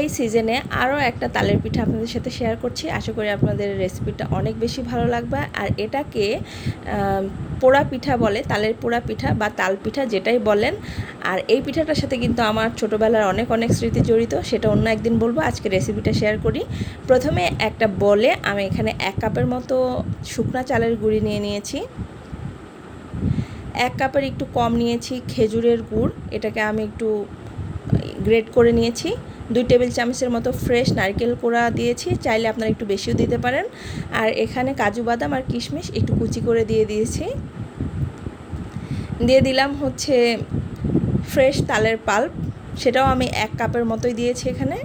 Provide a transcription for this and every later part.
এই সিজনে আরও একটা তালের পিঠা আপনাদের সাথে শেয়ার করছি। আশা করি আপনাদের রেসিপিটা অনেক বেশি ভালো লাগবে। আর এটাকে পোড়া পিঠা বলে, তালের পোড়া পিঠা বা তাল পিঠা যেটাই বলেন। আর এই পিঠাটার সাথে কিন্তু আমার ছোটোবেলার অনেক অনেক স্মৃতি জড়িত, সেটা অন্য একদিন বলব। আজকে রেসিপিটা শেয়ার করি। প্রথমে একটা বলে আমি এখানে এক কাপের মতো শুকনা চালের গুঁড়ি নিয়ে নিয়েছি। এক কাপের একটু কম নিয়েছি খেজুরের গুড়। এটাকে আমি একটু গ্রেড করে নিয়েছি। দুই টেবিল চামচের মতো ফ্রেশ নারকেল কোড়া দিয়েছি, চাইলে আপনারা একটু বেশিও দিতে পারেন। আর এখানে কাজু বাদাম আর কিশমিশ একটু কুচি করে দিয়ে দিয়েছি। দিয়ে দিলাম হচ্ছে ফ্রেশ তালের পাল্প, সেটাও আমি এক কাপের মতোই দিয়েছি এখানে।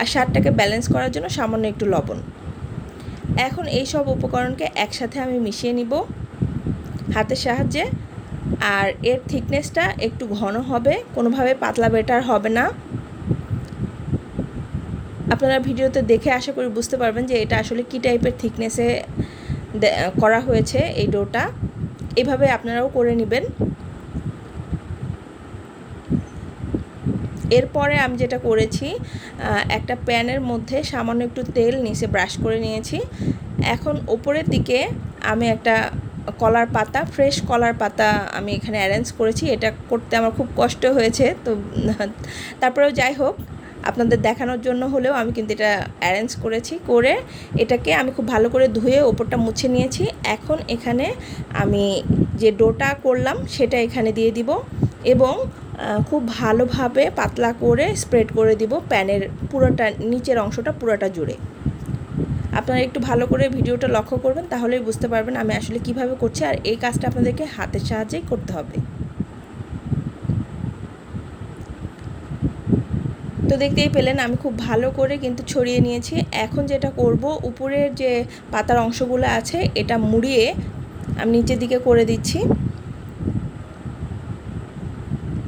আর স্বাদটাকে ব্যালেন্স করার জন্য সামান্য একটু লবণ। এখন এই সব উপকরণকে একসাথে আমি মিশিয়ে নিব। হাতের সাহায্যে আর এর থিকনেসটা একটু ঘন হবে, কোনোভাবে পাতলা বেটার হবে না। আপনারা ভিডিওতে দেখে আশা করি বুঝতে পারবেন যে এটা আসলে কী টাইপের থিকনেসে করা হয়েছে এই ডোটা। এভাবে আপনারাও করে নেবেন। এরপরে আমি যেটা করেছি একটা প্যানের মধ্যে সামান্য একটু তেল নিচে ব্রাশ করে নিয়েছি। এখন ওপরের দিকে আমি একটা কলার পাতা ফ্রেশ কলার পাতা আমি এখানে অ্যারেঞ্জ করেছি। এটা করতে আমার খুব কষ্ট হয়েছে। তো, তারপরেও যাই হোক, আপনাদের দেখানোর জন্য হলেও আমি কিন্তু এটা অ্যারেঞ্জ করেছি করে এটাকে আমি খুব ভালো করে ধুয়ে ওপরটা মুছে নিয়েছি। এখন এখানে আমি যে ডোটা করলাম সেটা এখানে দিয়ে দিব এবং খুব ভালোভাবে পাতলা করে স্প্রেড করে দিব প্যানের পুরোটা, নিচের অংশটা পুরোটা জুড়ে। আপনারা একটু ভালো করে ভিডিওটা লক্ষ্য করবেন, তাহলেই বুঝতে পারবেন আমি আসলে কীভাবে করছি আর এই কাজটা আপনাদেরকে হাতের সাহায্যেই করতে হবে। তো দেখতেই পেলেন আমি খুব ভালো করে কিন্তু ছড়িয়ে নিয়েছি। এখন যেটা করব, উপরের যে পাতার অংশগুলো আছে, এটা মুড়িয়ে আমি নিচের দিকে করে দিচ্ছি।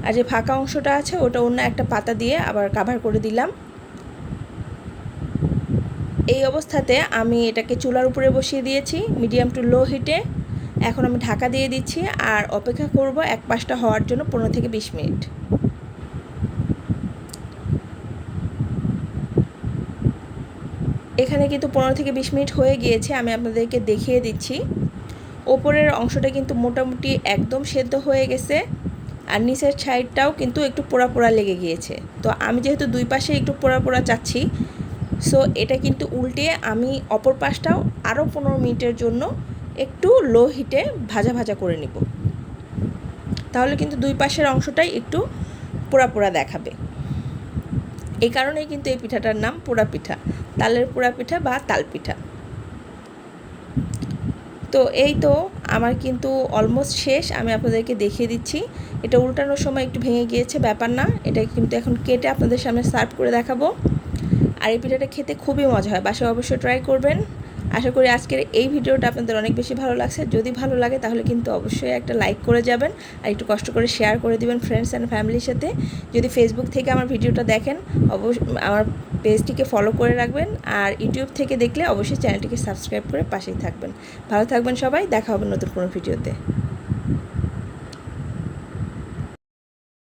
আর যে ফাঁকা অংশটা আছে, ওটা অন্য একটা পাতা দিয়ে আবার কাভার করে দিলাম। এই অবস্থাতে আমি এটাকে চুলার উপরে বসিয়ে দিয়েছি, মিডিয়াম টু লো হিটে এখন আমি ঢাকা দিয়ে দিচ্ছি আর অপেক্ষা করব এক পাশটা হওয়ার জন্য পনেরো থেকে বিশ মিনিট। এখানে কিন্তু পনেরো থেকে বিশ মিনিট হয়ে গিয়েছে, আমি আপনাদেরকে দেখিয়ে দিচ্ছি। ওপরের অংশটা কিন্তু মোটামুটি একদম সেদ্ধ হয়ে গেছে আর নিচের সাইডটাও কিন্তু একটু পোড়া পোড়া লেগে গিয়েছে। তো আমি যেহেতু দুই পাশে একটু পোড়া পোড়া চাচ্ছি সো এটা কিন্তু উল্টে আমি অপর পাশটাও আরও পনেরো মিনিটের জন্য একটু লো হিটে ভাজা ভাজা করে নিব। তাহলে কিন্তু দুই পাশের অংশটাই একটু পোড়া পোড়া দেখাবে। এই কারণেই কিন্তু এই পিঠাটার নাম পোড়া পিঠা, তালের পোড়া পিঠা বা তাল পিঠা। তো এই তো আমার কিন্তু অলমোস্ট শেষ, আমি আপনাদেরকে দেখিয়ে দিচ্ছি। এটা উল্টানোর সময় একটু ভেঙে গিয়েছে, ব্যাপার না। এটা কিন্তু এখন কেটে আপনাদের সামনে সার্ভ করে দেখাবো। আর এই পিঠাটা খেতে খুবই মজা হয়। বাসায় অবশ্যই ট্রাই করবেন। আশা করি আজকের এই ভিডিওটা আপনাদের অনেক বেশি ভালো লাগছে। যদি ভালো লাগে তাহলে কিন্তু অবশ্যই একটা লাইক করে যাবেন আর একটু কষ্ট করে শেয়ার করে দিবেন ফ্রেন্ডস অ্যান্ড ফ্যামিলির সাথে। যদি ফেসবুক থেকে আমার ভিডিওটা দেখেন অবশ্যই আমার পেজটিকে ফলো করে রাখবেন আর ইউটিউব থেকে দেখলে অবশ্যই চ্যানেলটিকে সাবস্ক্রাইব করে পাশেই থাকবেন। ভালো থাকবেন সবাই, দেখা হবে নতুন কোনো ভিডিওতে।